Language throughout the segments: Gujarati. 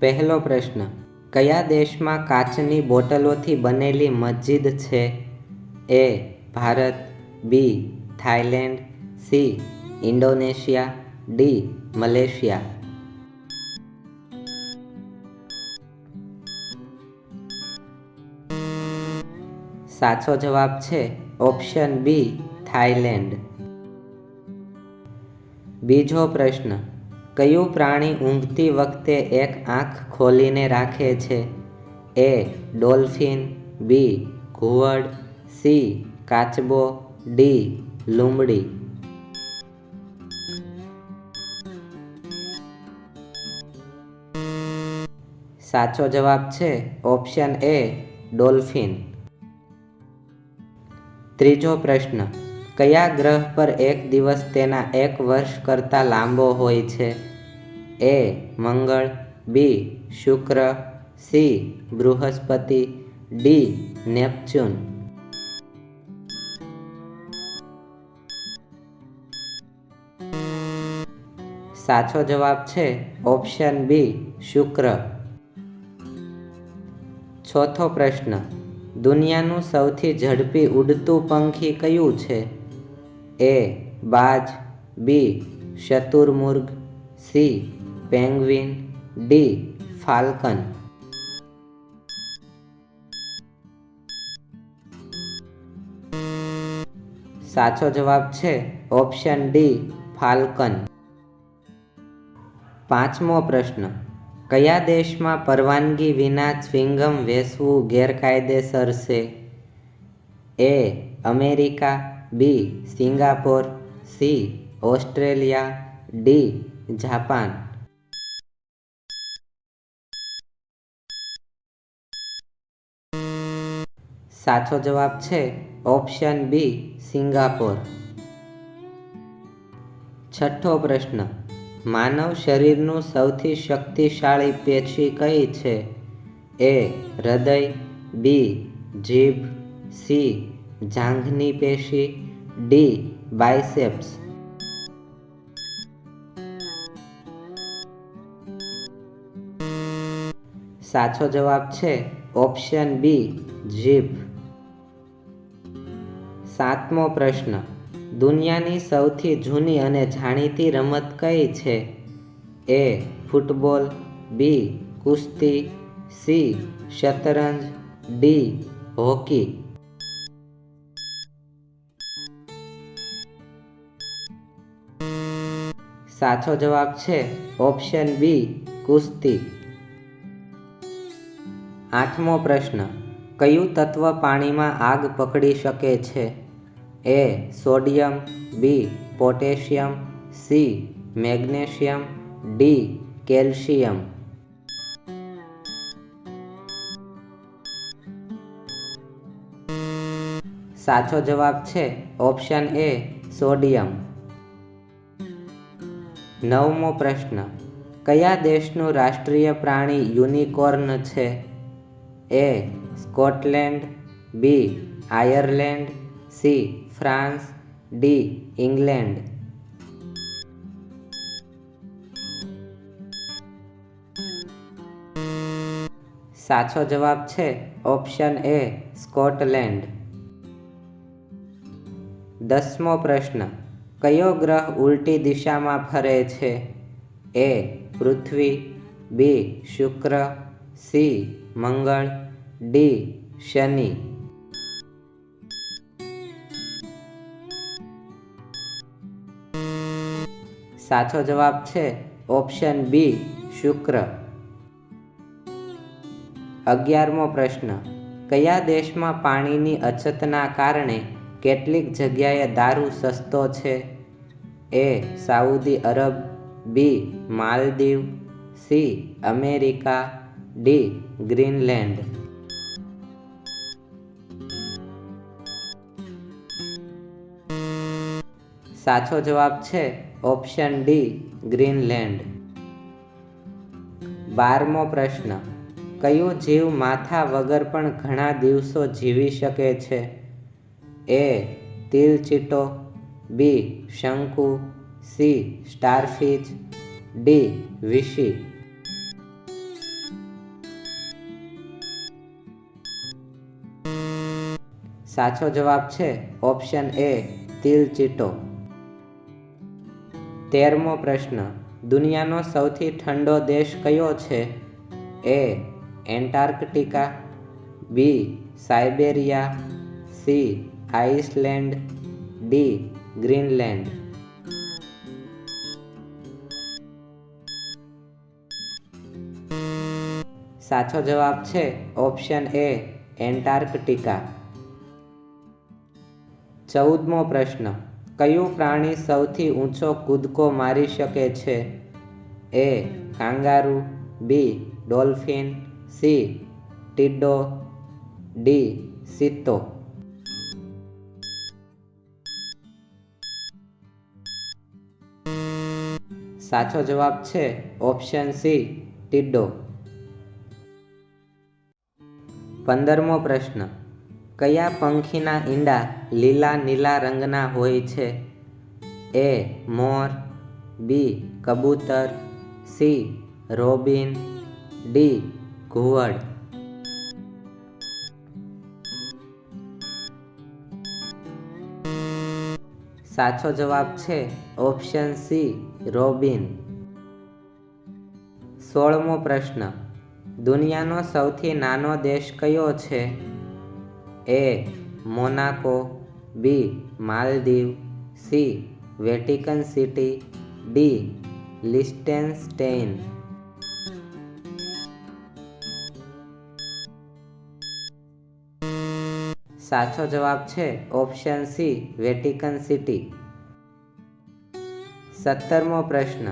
પહેલો પ્રશ્ન, કયા દેશમાં કાચની બોટલોથી બનેલી મસ્જિદ છે? A, Bharat, B Thailand C, Indonesia, D, Malaysia. સાચો જવાબ છે ઓપ્શન બી થાઈલેન્ડ બીજો પ્રશ્ન કયું પ્રાણી ઊંઘતી વખતે એક આંખ ખોલીને રાખે છે? એ, ડોલ્ફિન, બી, ઘુવડ, સી, કાચબો, ડી, લુમડી. સાચો જવાબ છે ઓપ્શન એ, ડોલ્ફિન. ત્રીજો પ્રશ્ન, કયા ગ્રહ પર એક દિવસ તેના એક વર્ષ કરતાં લાંબો હોય છે? એ મંગળ, બી શુક્ર, સી બૃહસ્પતિ, ડી નેપચ્યુન. સાચો જવાબ છે ઓપ્શન બી શુક્ર. ચોથો પ્રશ્ન, દુનિયાનું સૌથી ઝડપી ઉડતું પંખી કયું છે? એ બાજ, બી શતુર્મુર્ગ, સી પેંગ્વિન ડી ફાલ્કન. સાચો જવાબ છે ઓપ્શન ડી ફાલ્કન. પાંચમો પ્રશ્ન. કયા દેશમાં પરવાનગી વિના ચ્વિંગમ વેસવું ગેરકાયદેસર છે? A America, B Singapore, C Australia, D Japan. સાચો જવાબ છે ઓપ્શન બી, સિંગાપોર. છઠ્ઠો પ્રશ્ન. માનવ શરીરનું સૌથી શક્તિશાળી પેશી કઈ છે? એ, હૃદય, બી, જીભ, સી, જાંઘની પેશી, ડી, બાયસેપ્સ. સાચો જવાબ છે ઓપ્શન બી, જીભ. સાતમો પ્રશ્ન. દુનિયાની સૌથી જૂની અને જાણીતી રમત કઈ છે? એ, ફૂટબોલ, બી, કુસ્તી, સી, શતરંજ, ડી, હોકી. સાચો જવાબ છે ઓપ્શન બી, કુસ્તી. આઠમો પ્રશ્ન. કયું તત્વ પાણીમાં આગ પકડી શકે છે? A sodium, B potassium, C magnesium, D calcium. સાચો જવાબ છે ઓપ્શન એ સોડિયમ. નવમો પ્રશ્ન, કયા દેશનું રાષ્ટ્રીય પ્રાણી યુનિકોર્ન છે? A Scotland, B Ireland C, France, D, England. સાચો જવાબ છે ઓપ્શન એ સ્કોટલેન્ડ. દસમો પ્રશ્ન, કયો ગ્રહ ઉલટી દિશામાં ફરે છે? એ, પૃથ્વી, બી, શુક્ર, સી, મંગળ, ડી, શનિ. સાચો જવાબ છે ઓપ્શન બી, શુક્ર. અગિયારમો પ્રશ્ન. કયા દેશમાં પાણીની અછતના કારણે કેટલીક જગ્યાએ દારૂ સસ્તો છે? A, Saudi Arab, B, Maldives, C, America, D, Greenland. સાચો જવાબ છે ઓપ્શન ડી, ગ્રીનલેન્ડ. બારમો પ્રશ્ન, કયો જીવ માથા વગર પણ ઘણા દિવસો જીવી શકે છે? એ તિલચીટો બી, શંકુ, સી સ્ટારફિચ ડી, વિશી. સાચો જવાબ છે ઓપ્શન એ તિલચીટો તેરમો પ્રશ્ન, દુનિયાનો સૌથી ઠંડો દેશ કયો છે? A, Antarctica, B, Siberia, C, Iceland, D, Greenland. સાચો જવાબ છે ઓપ્શન એ, એન્ટાર્કટિકા. ચૌદમો પ્રશ્ન કયું પ્રાણી સૌથી ઊંચો કૂદકો મારી શકે છે? A, kangaroo, B, dolphin, C ટીડો D સિત્તો સાચો જવાબ છે ઓપ્શન સી ટીડો પંદરમો પ્રશ્ન. કયા પંખીના ઈંડા લીલા નીલા રંગના હોય છે? એ મોર, બી કબૂતર, સી રોબિન, ડી ઘુવડ. સાચો જવાબ છે ઓપ્શન સી રોબિન. સોળમો પ્રશ્ન. દુનિયાનો સૌથી નાનો દેશ કયો છે? A Monaco, B, Maldives, C, Vatican City, D, Liechtenstein. સાચો જવાબ છે ઓપ્શન સી, વેટિકન સિટી. સત્તરમો પ્રશ્ન.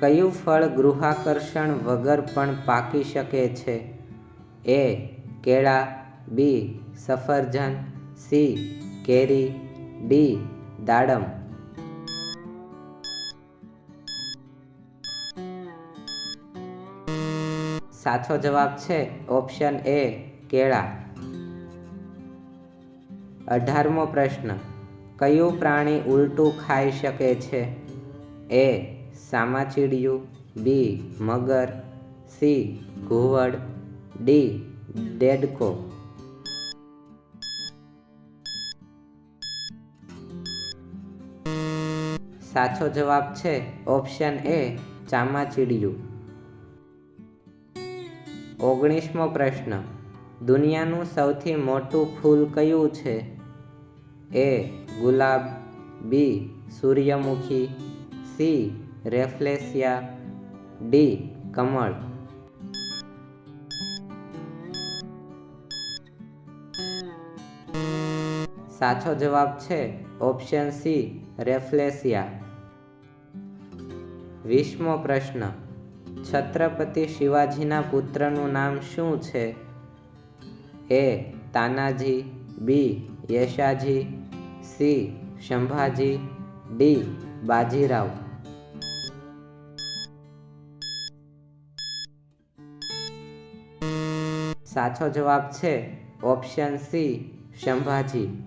કયું ફળ ગૃહાકર્ષણ વગર પણ પાકી શકે છે? એ, કેળા બી, સફરજન, સી, કેરી, ડી, દાડમ. સાચો જવાબ છે ઓપ્શન એ, કેળા. અઢારમો પ્રશ્ન, કયું પ્રાણી ઉલટું ખાઈ શકે છે? એ, સામાચીડિયું, બી, મગર, સી, ઘુવડ, ડી, ડેડકો. સાચો જવાબ છે ઓપ્શન એ ચામાચીડિયું. ઓગણીસમો પ્રશ્ન, દુનિયાનું સૌથી મોટું ફૂલ કયું છે? એ ગુલાબ, બી સૂર્યમુખી, સી રેફ્લેસિયા, ડી કમળ. સાચો જવાબ છે ઓપ્શન સી રેફ્લેસિયા. વીસમો પ્રશ્ન. છત્રપતિ શિવાજીના પુત્રનું નામ શું છે? A. Tanaji. B. Yashaji. C. Sambhaji. D. Bajirao. સાચો જવાબ છે ઓપ્શન સી, શંભાજી.